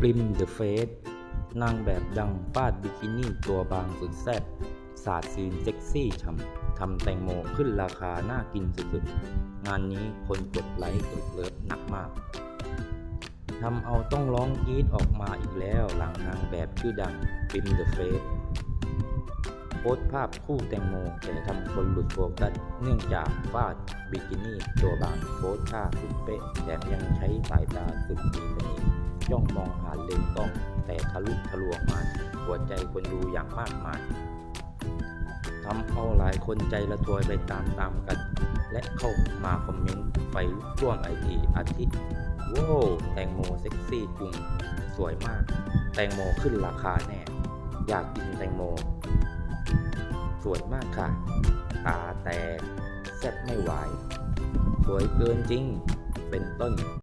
ปริมเดอะเฟสนางแบบดังฟาดบิกินี่ตัวบางสุดแซ่บสาดซีนเซ็กซี่ฉ่ำทำแตงโมขึ้นราคาน่ากินสุดๆ งานนี้คนกดไลค์กดเลิฟหนักมากทำเอาต้องร้องกรีดออกมาอีกแล้วหลังนางแบบชื่อดังปริมเดอะเฟสโพสภาพคู่แตงโมแต่ทำคนหลุดโฟกัสเนื่องจากฟาดบิกินี่ตัวบางโพสท่าสุดเป๊ะแถมยังใช้สายตาสุดมีเสน่ห์จ้องมองหา เลนส์กล้องแต่ทะลุทะลวงมาหัวใจคนดูอย่างมากมายทำเอาหลายคนใจละทวยไปตามๆกัน และเข้ามาคอมเมนต์ไปร่วมไอทีอาทิตย์ว้าวแตงโมเซ็กซี่จุงสวยมาก แตงโมขึ้นราคาแน่ อยากกินแตงโม สวยมากค่ะ ตาแตกแซ่บไม่ไหว สวยเกินจริง เป็นต้น